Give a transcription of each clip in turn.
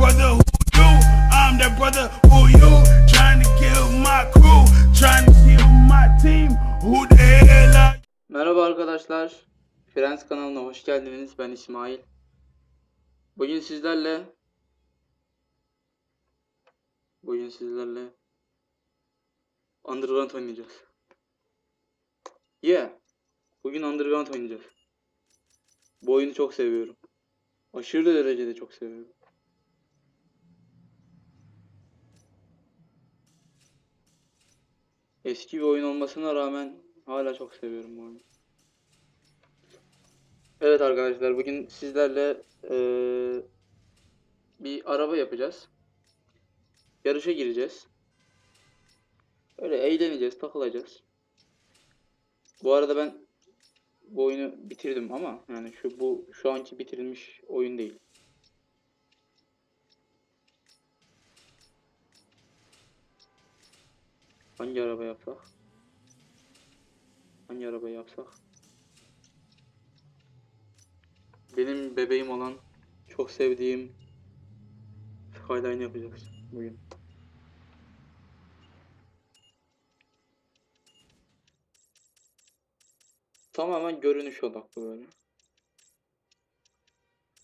brother who you, I'm that brother who you. Trying to kill my crew, trying to kill my team. Who the hell are? Merhaba arkadaşlar. Frens kanalına hoş geldiniz. Ben İsmail. Bugün sizlerle Bugün sizlerle Underground oynayacağız. Yeah. Bugün Underground oynayacağız. Bu oyunu çok seviyorum. Aşırı derecede çok seviyorum. Eski bir oyun olmasına rağmen hala çok seviyorum bu oyunu. Evet arkadaşlar bugün sizlerle eee, bir araba yapacağız. Yarışa gireceğiz. Öyle eğleneceğiz, takılacağız. Bu arada ben bu oyunu bitirdim ama yani şu bu şu anki bitirilmiş oyun değil. Hangi araba yapsak? Hangi araba yapsak? Benim bebeğim olan çok sevdiğim Skyline yapacağız bugün. Tamamen görünüş odaklı böyle.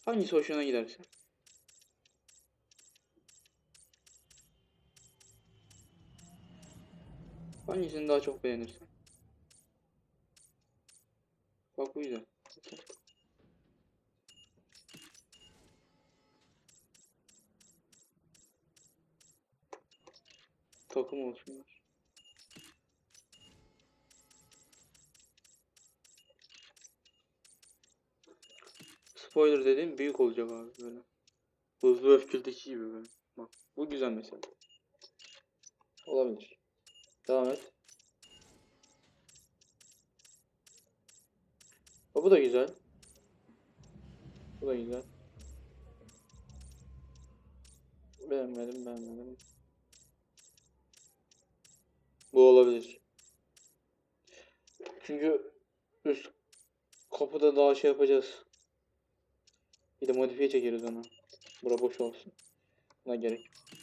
Hangisi hoşuna giderse. Hangisini daha çok beğenirsen. Bak bu güzel. Takım olsunlar. Spoiler dediğim büyük olacak abi böyle. Hızlı öfkeldeki gibi böyle. Bak bu güzel mesela. Olabilir. Devam et. O, bu da güzel. Bu da güzel. Beğenmedim, beğenmedim. Bu olabilir. Çünkü üst kapıda daha şey yapacağız. Bir de modifiye çekeriz ona. Bura boş olsun. Buna gerek yok.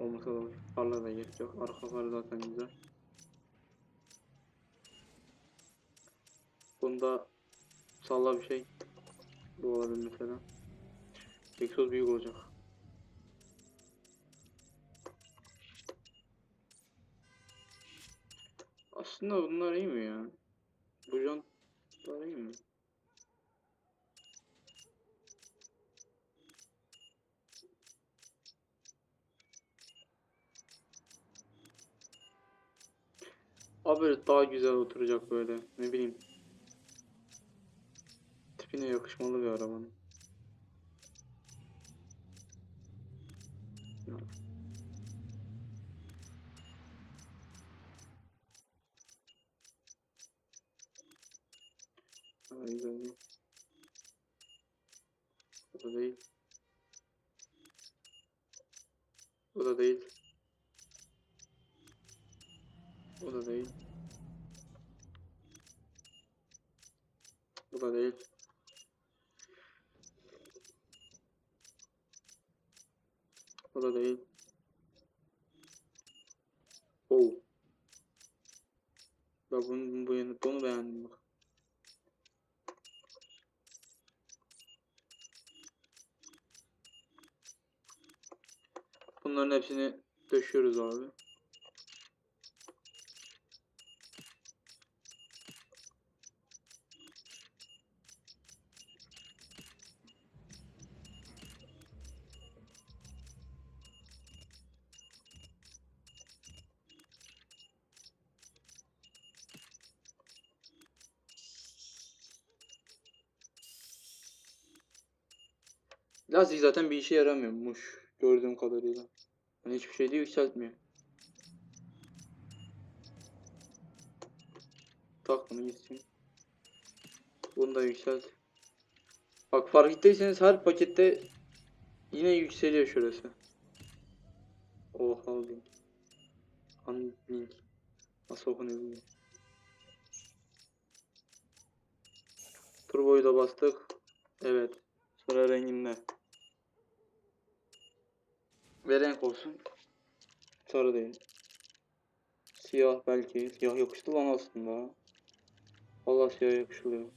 Olmasa da olur. Farlara da gerek yok. Arka farı zaten güzel. Bunda salla bir şey. Bu olabilir mesela. Egzoz büyük olacak. Aslında bunlar iyi mi ya? Bu jantlar iyi mi? Abi böyle daha güzel oturacak böyle. Ne bileyim. Tipine yakışmalı bir arabanın. Daha değil. Bu da değil. Bu da değil. Bu da değil. Bu da değil. Bu değil. Oh. Bak bunu, bunu, bunu beğendim bak. Bunların hepsini döşüyoruz abi. Lastik zaten bir işe yaramıyormuş gördüğüm kadarıyla. Hani hiçbir şey de yükseltmiyor. Tak bunu gitsin. Bunu da yükselt. Bak fark ettiyseniz her pakette yine yükseliyor şurası. Oha link. Unlink. Nasıl okunuyor bilmiyorum. Turboyu da bastık. Evet. Sıra renginde. Ve renk olsun. Sarı değil. Siyah belki. Siyah yakıştı lan aslında. Vallahi siyah yakışılıyor.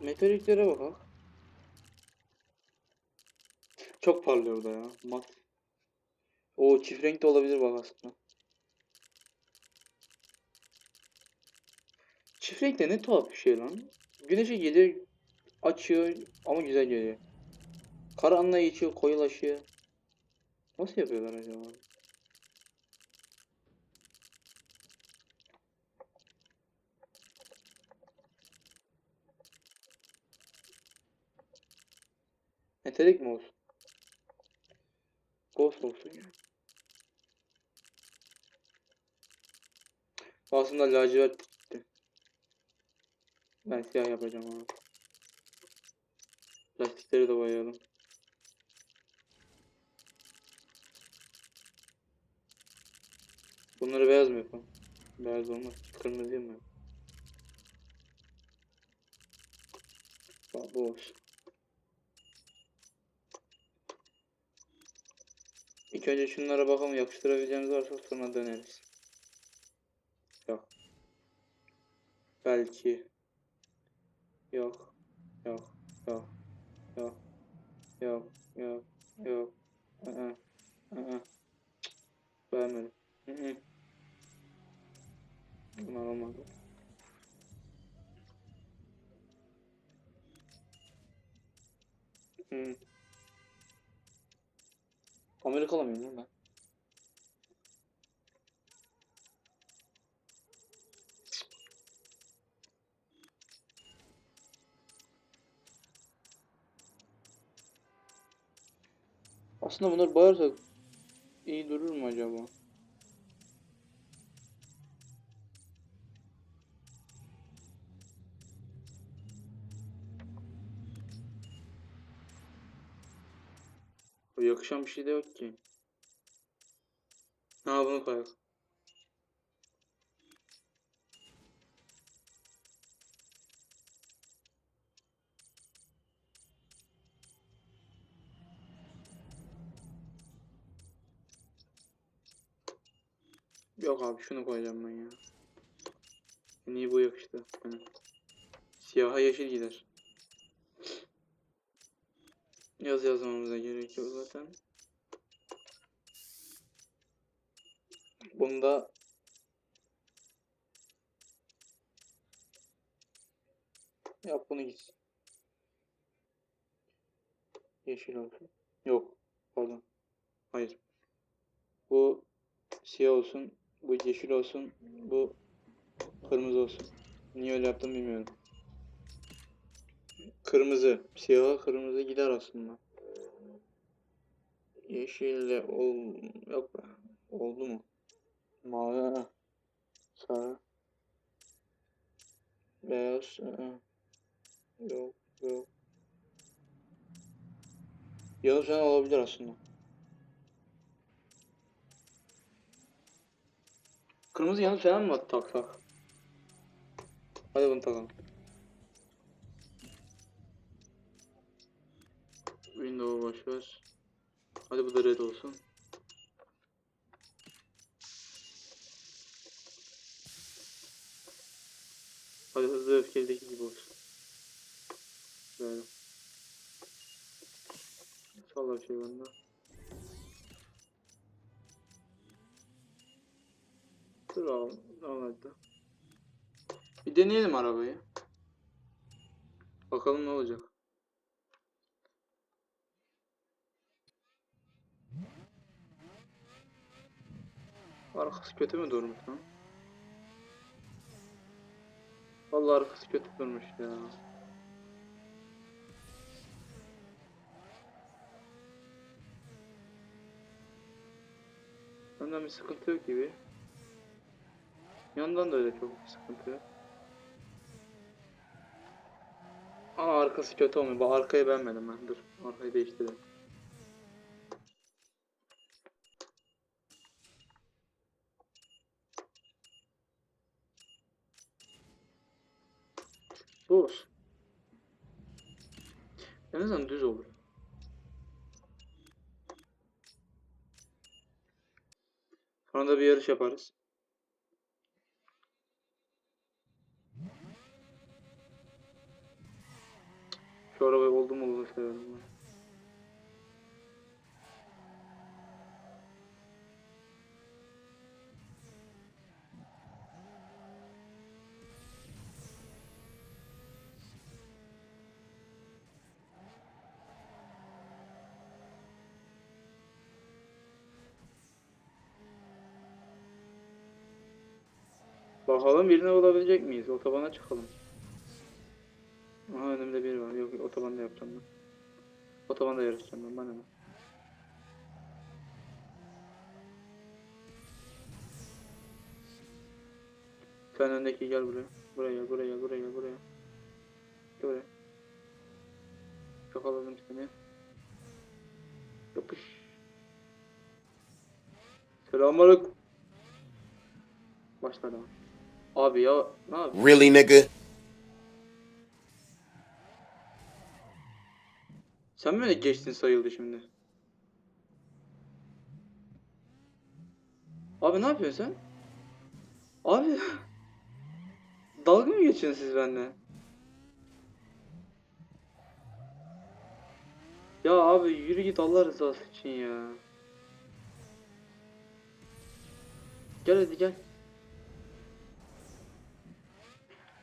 Metaliklere bakalım. Çok parlıyor da ya. Mat. O çift renk de olabilir bak aslında. Çift renk de ne tuhaf bir şey lan. Güneşe geliyor, açıyor ama güzel geliyor. Karanlığa geçiyor, koyulaşıyor. Nasıl yapıyorlar acaba? Metalik mi olsun? Ghost olsun ya. Aslında lacivert. Ben siyah yapacağım abi. Lastikleri de boyayalım. Bunları beyaz mı yapalım? Beyaz olmaz. Kırmızı mı? Bak bu olsun. İlk önce şunlara bakalım yapıştırabileceğimiz varsa sonra döneriz. Yok. Belki. Yok. Yok. Yok. Yok. Yok. Yok. Yok. Aa. Aa. Cık. Beğenmedim. Hı hı. Bunlar olmadı. Hı. Amerikalı mıyım ben? Aslında bunları boyarsak iyi durur mu acaba? Yakışan bir şey de yok ki. Ha bunu koyalım. Yok abi şunu koyacağım ben ya. En iyi bu yakıştı. Hani. Siyaha yeşil gider. Yaz yazmamıza gerek yok zaten. Bunda yap bunu gitsin. Yeşil olsun. Yok. Pardon. Hayır. Bu siyah olsun. Bu yeşil olsun. Bu kırmızı olsun. Niye öyle yaptım bilmiyorum. Kırmızı. Siyaha kırmızı gider aslında. Yeşille ol... Yok be. Oldu mu? Mavi. ha. Sarı. Beyaz. ı-ı. Yok. Yok. Yanı falan olabilir aslında. Kırmızı yanı falan mı taksak? Hadi bunu takalım. Window boş ver. Hadi bu da red olsun. Hadi hızlı öfkelideki gibi olsun. Böyle. Salla bir şey bende. Dur hadi. Bir deneyelim arabayı. Bakalım ne olacak. Arkası kötü mü durmuş lan? Vallahi arkası kötü durmuş ya. Yandan bir sıkıntı yok gibi. Yandan da öyle çok sıkıntı. Aa arkası kötü olmuyor. Arkayı beğenmedim ben. Dur arkayı değiştirelim. Bu olsun. En azından düz olur. Sonra da bir yarış yaparız. Ben. Bakalım birini bulabilecek miyiz? Otobana çıkalım. Aha önümde biri var. Yok otobanda yapacağım ben. Otobanda yarışacağım ben. Bana? Sen öndeki gel buraya. Buraya buraya buraya buraya. Buraya. Yakaladım seni. Yapış. Selamünaleyküm. Başladı. Abi ya ne yapıyorsun? Really, nigga? Sen mi öyle geçtin sayıldı şimdi? Abi ne yapıyorsun sen? Abi dalga mı geçiyorsun siz benimle? Ya abi yürü git Allah rızası için ya. Gel hadi gel.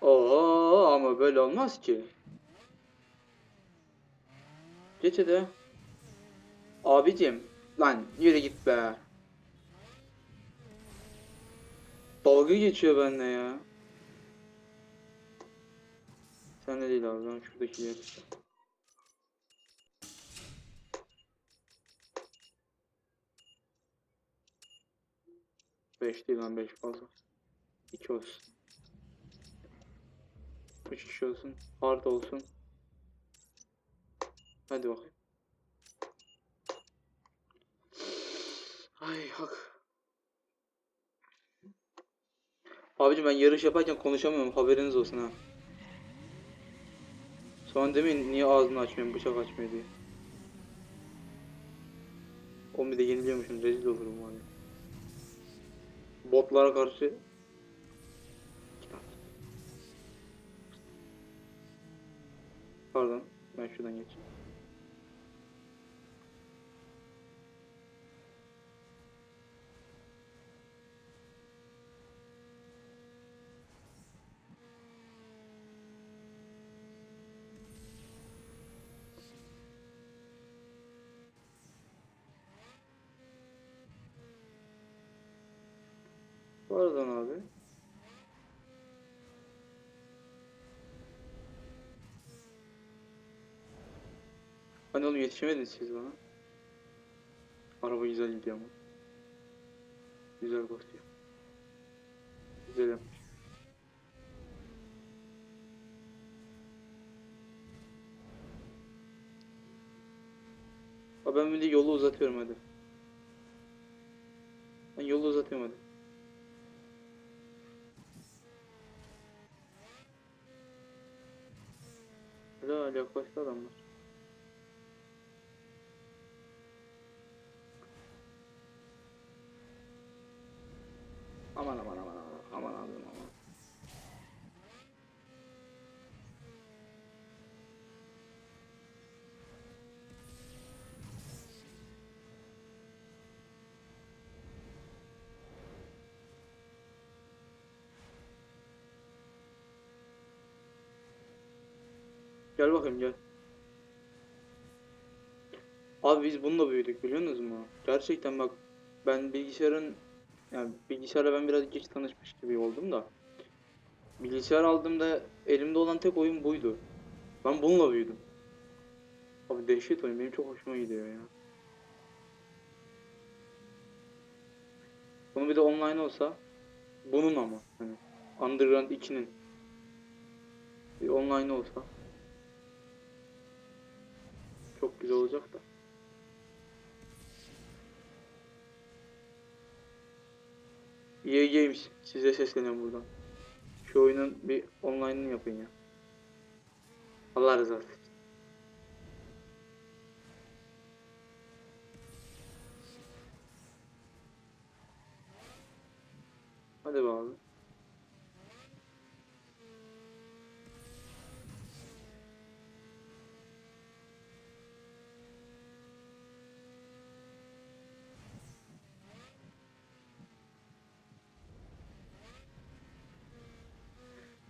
Oo ama böyle olmaz ki. Geç hadi. Abicim. Lan yürü git be. Dalga geçiyor benimle ya. Sen de değil abi ben şuradaki yer. Beş değil lan beş fazla. İki olsun. Üç kişi olsun. Hard olsun. Hadi bakayım. Ay hak. Abicim ben yarış yaparken konuşamıyorum haberiniz olsun ha. Sonra demeyin niye ağzını açmıyorum bıçak açmıyor diye. O bir de yeniliyormuşum rezil olurum var. Botlara karşı Pardon ben şuradan geçeyim. Pardon abi. Hani oğlum yetişemediniz siz bana. Araba güzel gidiyor ama. Güzel basıyor. Güzel yapmış. Abi ben bir de yolu uzatıyorum hadi. Ben yolu uzatıyorum hadi. Gel bakayım gel. Abi biz bununla büyüdük biliyor musunuz mu? Gerçekten bak ben bilgisayarın yani bilgisayarla ben biraz geç tanışmış gibi oldum da. Bilgisayar aldığımda elimde olan tek oyun buydu. Ben bununla büyüdüm. Abi dehşet oyun benim çok hoşuma gidiyor ya. Bunu bir de online olsa bunun ama hani Underground 2'nin bir online olsa çok güzel olacak da. EA Games size sesleniyorum buradan. Şu oyunun bir online'ını yapın ya. Allah razı olsun.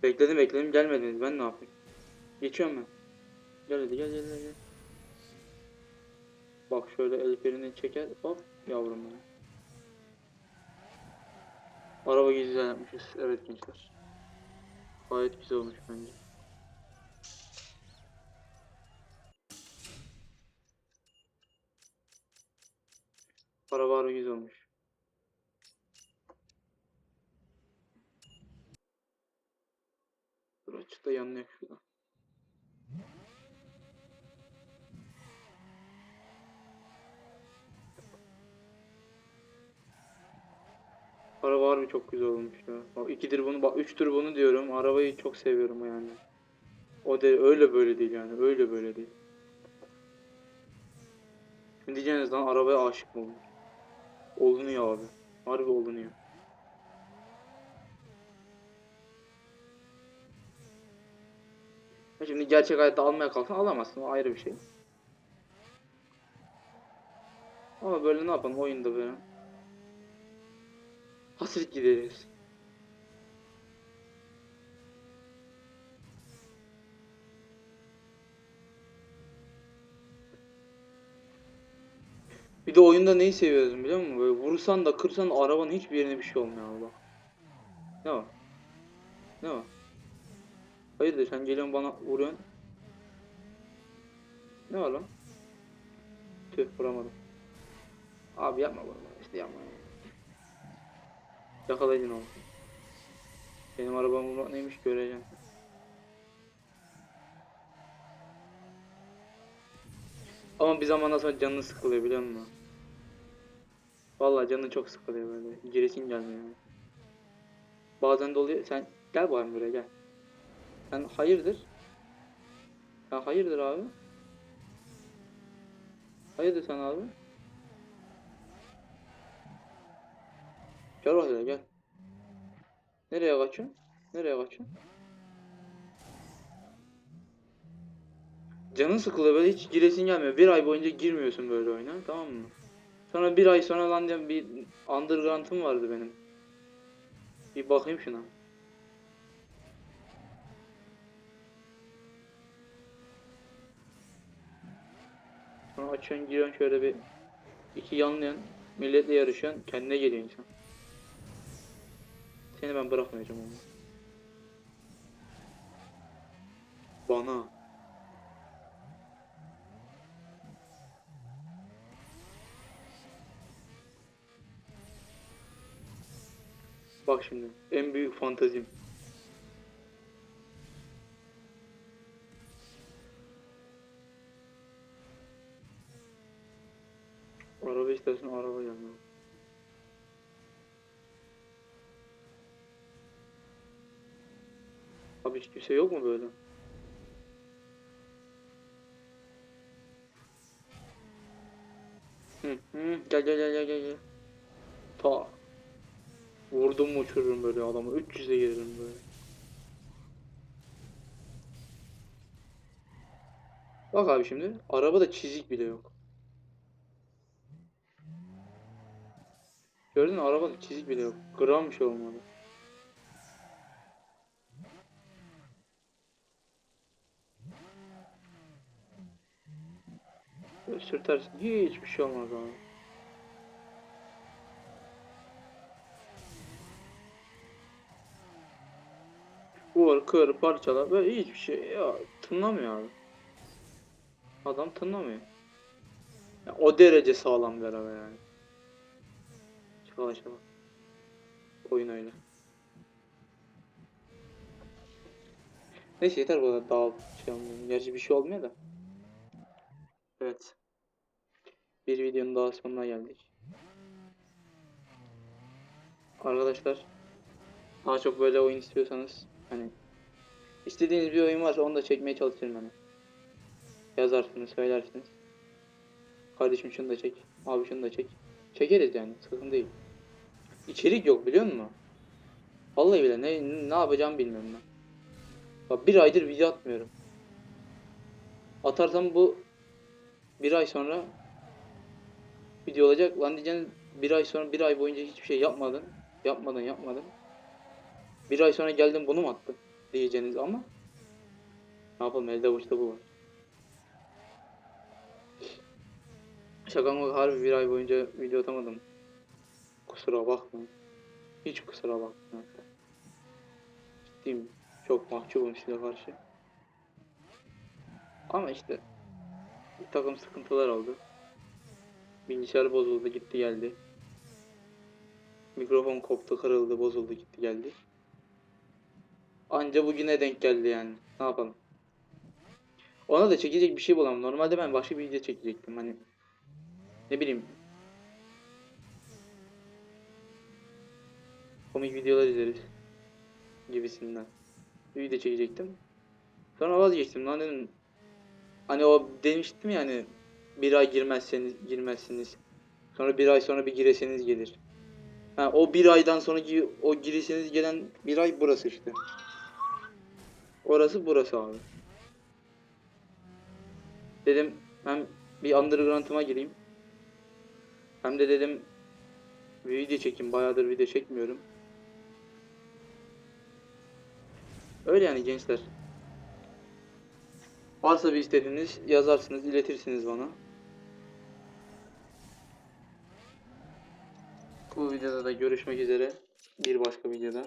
Bekledim bekledim gelmediniz ben ne yapayım? Geçiyorum ben. Gel hadi gel gel gel. gel. Bak şöyle el ferini çeker hop yavrum benim. Araba güzel yapmışız. Evet gençler. Gayet güzel olmuş bence. Araba harbi güzel olmuş. Dur açıkta yanına yak şuradan. Araba harbi çok güzel olmuş ya. Bak ikidir bunu bak üçtür bunu diyorum. Arabayı çok seviyorum yani. O de öyle böyle değil yani. Öyle böyle değil. Şimdi diyeceğiniz lan arabaya aşık mı olmuş? Olunuyor abi. Harbi olunuyor. Şimdi gerçek hayatta almaya kalksan alamazsın. O ayrı bir şey. Ama böyle ne yapalım oyunda böyle. Hasret gideriz. Bir de oyunda neyi seviyoruz biliyor musun? Böyle vursan da kırsan da arabanın hiçbir yerine bir şey olmuyor bak. Ne var? Ne var? Hayırdır sen geliyorsun bana vuruyorsun. Ne var lan? Tüh vuramadım. Abi yapma bunu işte yapma. Yakalayacaksın onu. Benim arabam vurmak neymiş göreceksin. Ama bir zamandan sonra canını sıkılıyor biliyor musun? Vallahi canın çok sıkılıyor böyle. Giresin gelmiyor. yani. Bazen de oluyor. Sen gel bakayım buraya gel. Sen hayırdır? Sen hayırdır abi? Hayırdır sen abi? Gel bakayım gel. Nereye kaçıyorsun? Nereye kaçıyorsun? Canın sıkılıyor böyle hiç giresin gelmiyor. Bir ay boyunca girmiyorsun böyle oyuna tamam mı? Sonra bir ay sonra lan diyorum bir underground'ım vardı benim. Bir bakayım şuna. Sonra açıyorsun giriyorsun şöyle bir iki yanlıyorsun. Milletle yarışıyorsun. Kendine geliyor insan. Seni ben bırakmayacağım onu. Bana. Bak şimdi en büyük fantazim. İstersen araba gelmiyor. Abi hiç kimse yok mu böyle? Hı hı gel gel gel gel gel. Ta. Vurdum mu uçururum böyle adamı 300'e gelirim böyle. Bak abi şimdi arabada çizik bile yok. Gördün mü arabada çizik bile yok. Gram bir şey olmadı. Böyle sürtersin hiçbir şey olmaz abi. Vur, kır, parçala böyle hiçbir şey ya tınlamıyor abi. Adam tınlamıyor. Ya, o derece sağlam bir araba yani. Çala çala. Oyun öyle. Neyse yeter bu kadar daha şey olmuyor. Gerçi bir şey olmuyor da. Evet. Bir videonun daha sonuna geldik. Arkadaşlar daha çok böyle oyun istiyorsanız hani istediğiniz bir oyun varsa onu da çekmeye çalışırım hani. Yazarsınız, söylersiniz. Kardeşim şunu da çek. Abi şunu da çek. Çekeriz yani. Sıkıntı değil. İçerik yok biliyor musun? Vallahi bile ne, ne yapacağımı bilmiyorum ben. Bak bir aydır video atmıyorum. Atarsam bu bir ay sonra video olacak. Lan diyeceksin bir ay sonra bir ay boyunca hiçbir şey yapmadın. Yapmadın yapmadın. Bir ay sonra geldin bunu mu attın? Diyeceğiniz ama ne yapalım elde avuçta bu var. Şaka mı harbi bir ay boyunca video atamadım. Kusura bakmayın. Hiç kusura hatta. Ciddiyim. Çok mahcubum size karşı. Ama işte bir takım sıkıntılar oldu. Bilgisayar bozuldu gitti geldi. Mikrofon koptu kırıldı bozuldu gitti geldi. Anca bugüne denk geldi yani. Ne yapalım? Ona da çekecek bir şey bulamam. Normalde ben başka bir video çekecektim. Hani ne bileyim komik videolar izleriz gibisinden. Bir video çekecektim. Sonra vazgeçtim lan dedim. Hani o demiştim ya hani bir ay girmezseniz girmezsiniz. Sonra bir ay sonra bir gireseniz gelir. Ha, o bir aydan sonraki o gireseniz gelen bir ay burası işte. Orası burası abi. Dedim hem bir underground'ıma gireyim. Hem de dedim bir video çekeyim. Bayağıdır video çekmiyorum. Öyle yani gençler. Varsa bir istediğiniz yazarsınız, iletirsiniz bana. Bu videoda da görüşmek üzere. Bir başka videoda.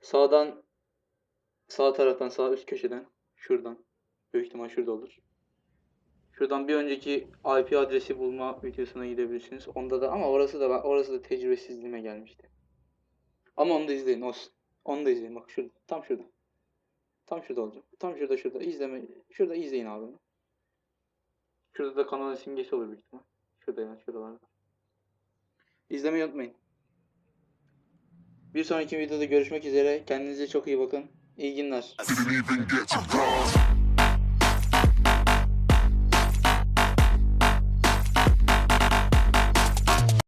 Sağdan sağ taraftan sağ üst köşeden şuradan büyük ihtimal şurada olur. Şuradan bir önceki IP adresi bulma videosuna gidebilirsiniz. Onda da ama orası da orası da tecrübesizliğime gelmişti. Ama onu da izleyin olsun. Onu da izleyin bak şurada tam şurada. Tam şurada olacak. Tam şurada şurada izleme şurada izleyin abi. Şurada da kanalın simgesi olur büyük ihtimal. Şurada yani şuralarda. İzlemeyi unutmayın. Bir sonraki videoda görüşmek üzere. Kendinize çok iyi bakın. İyi günler.